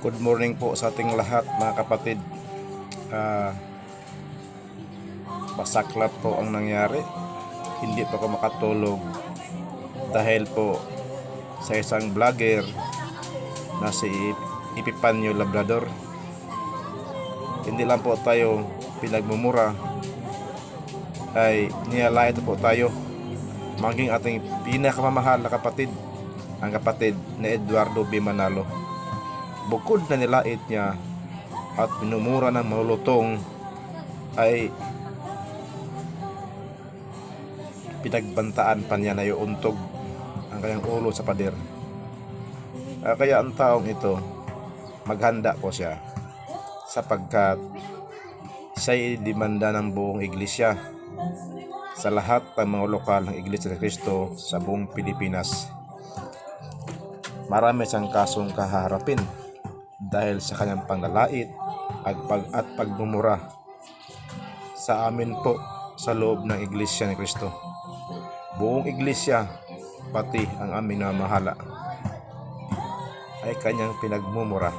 Good morning po sa ating lahat mga kapatid. Ah, masaklap po ang nangyari. Hindi po ako makatulog dahil po sa isang vlogger na si Ipipanyo Labrador. Hindi lang po tayo pinagmumura ay niyalait po tayo maging ating pinakamamahal na kapatid ang kapatid ni Eduardo B. Manalo bukod na nilait niya at minumura ng malulutong ay pinagbantaan pa niya na iuntog ang kanyang ulo sa pader. Ah, kaya ang taong ito, maghanda po siya sapagkat siya'y demanda ng buong iglesia sa lahat ng mga lokal ng Iglesia ni Cristo sa buong Pilipinas. Marami siyang kasong kaharapin dahil sa kanyang panglalait at, pag, at pagmumura sa amin po sa loob ng Iglesia ni Cristo. Buong Iglesia, pati ang aming namahala, ay kanyang pinagmumura.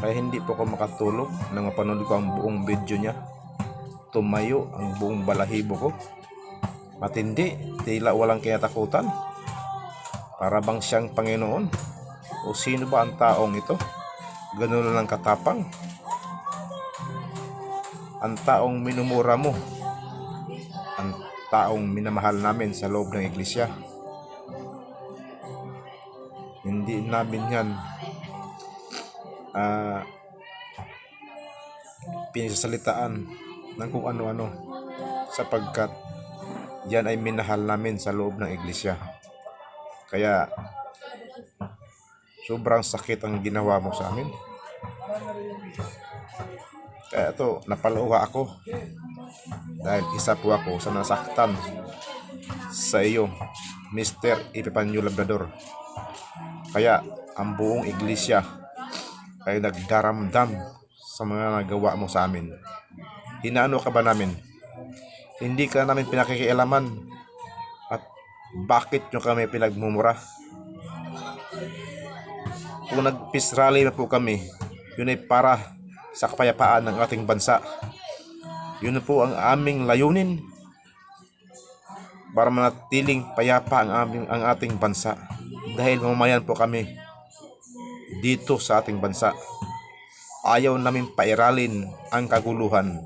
Kaya hindi po ako makatulog nang mapanood ko ang buong video niya. Tumayo ang buong balahibo ko. Matindi, tila walang kinatakutan. Para bang siyang Panginoon? O sino ba ang taong ito? Ganun lang katapang. Ang taong minumura mo. Ang taong minamahal namin sa loob ng iglesia. Hindi namin yan ah pinasalitaan ng kung ano-ano sapagkat yan ay minahal namin sa loob ng iglesia. Kaya sobrang sakit ang ginawa mo sa amin. Kaya ito, napaluha ako. Dahil isa po ako sa nasaktan sa iyo, Mr. Epipanyo Labrador. Kaya ang buong iglesia ay nagdaramdam sa mga nagawa mo sa amin. Hinaano ka ba namin? Hindi ka namin pinakikialaman at bakit nyo kami pinagmumura? Kung nag-peace rally na po kami, yun ay para sa kapayapaan ng ating bansa. Yun po ang aming layunin para manatiling payapa ang, aming, ang ating bansa. Dahil mamamayan po kami dito sa ating bansa. Ayaw namin pairalin ang kaguluhan.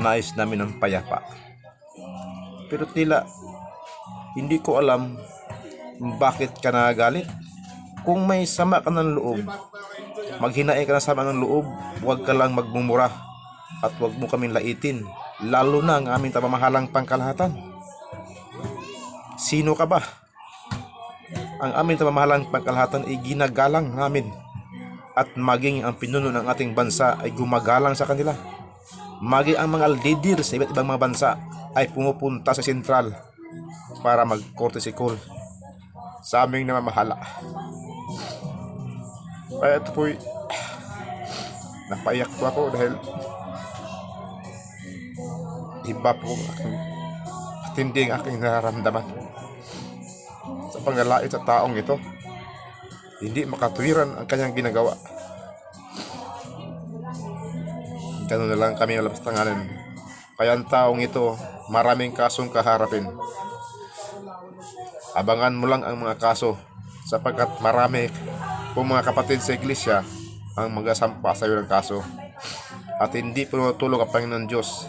Nais namin ang payapa. Pero tila, hindi ko alam bakit ka nagalit. Kung may sama ka ng loob, maghinae ka na sama ng loob, huwag ka lang magmumura at huwag mo kaming laitin, lalo na ang aming tapamahalang pangkalahatan. Sino ka ba? Ang aming tapamahalang pangkalahatan ay ginagalang namin at maging ang pinuno ng ating bansa ay gumagalang sa kanila. Maging ang mga leader sa iba't ibang mga bansa ay pumupunta sa sentral para mag-courtesy call sa aming namamahala. Kaya ito po'y napaiyak po ako dahil iba po ang aking matindi ang aking nararamdaman sa pangalait sa taong ito. Hindi makatuwiran ang kanyang ginagawa. Ganun na lang kami labas tanganan. Kaya ang taong ito, maraming kasong kaharapin. Abangan mo lang ang mga kaso sapagkat marami kung mga kapatid sa iglesia ang magasampa sa iyo ng kaso. At hindi pinutulog ang Panginoon Diyos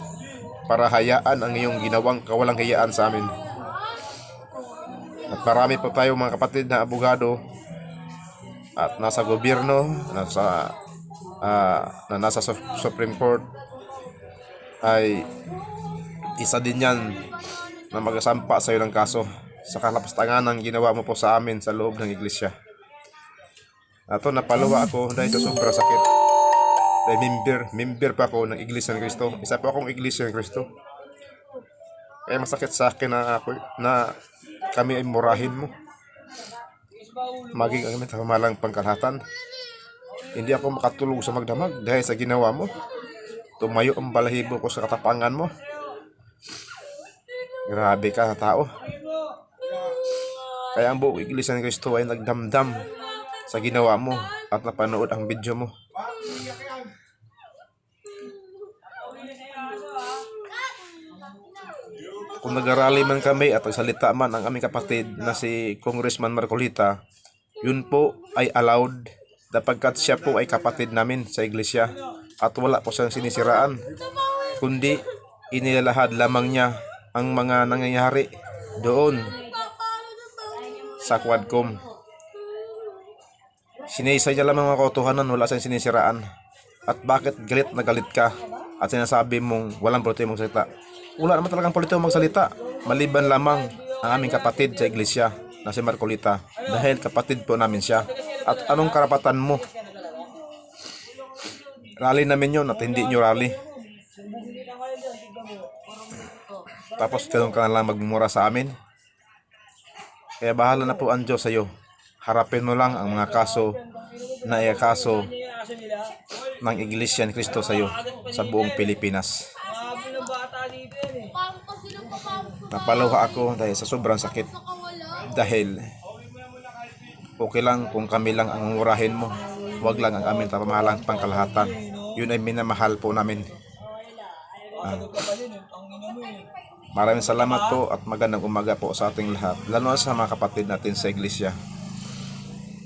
para hayaan ang iyong ginawang kawalang hayaan sa amin. At marami po tayo mga kapatid na abogado at nasa gobyerno, nasa ah, na nasa Su- Supreme Court ay isa din yan na magasampa sa iyo ng kaso sa kalapastangan ng ginawa mo po sa amin sa loob ng iglesia. Ato napaluwa ako dahil sa sobrang sakit. Dahil member, member pa ako ng Iglesia ng Cristo. Isa pa akong Iglesia ng Cristo. Kaya masakit sa akin na ako na kami ay murahin mo. Maging ang pamalang pangkalahatan. Hindi ako makatulog sa magdamag dahil sa ginawa mo. Tumayo ang balahibo ko sa katapangan mo. Grabe ka na tao. Kaya ang buong Iglesia ng Cristo ay nagdamdam sa ginawa mo at napanood ang video mo. Kung nag-arali man kami at salita man ang aming kapatid na si Congressman Marcolita, yun po ay allowed dapagkat siya po ay kapatid namin sa iglesia at wala po siyang sinisiraan kundi inilalahad lamang niya ang mga nangyayari doon sa Quadcom. Sinisay niya lamang mga kautuhanan, wala siyang sinisiraan. At bakit galit na galit ka at sinasabi mong walang politiko magsalita? Wala naman talagang politiko magsalita. Maliban lamang ang aming kapatid sa iglesia na si Marcolita dahil kapatid po namin siya. At anong karapatan mo? Rally namin yun at hindi nyo rally. Tapos ganun ka na lang magmumura sa amin. Kaya bahala na po ang Diyos sa iyo. Harapin mo lang ang mga kaso na kaso ng Iglesia ni Cristo sa iyo sa buong Pilipinas. Napaluha ako dahil sa sobrang sakit. Dahil okay lang kung kami lang ang murahin mo. Huwag lang ang aming tapamahalang pangkalahatan. Yun ay minamahal po namin. Eh. Maraming salamat po at magandang umaga po sa ating lahat. Lalo sa mga kapatid natin sa iglesia.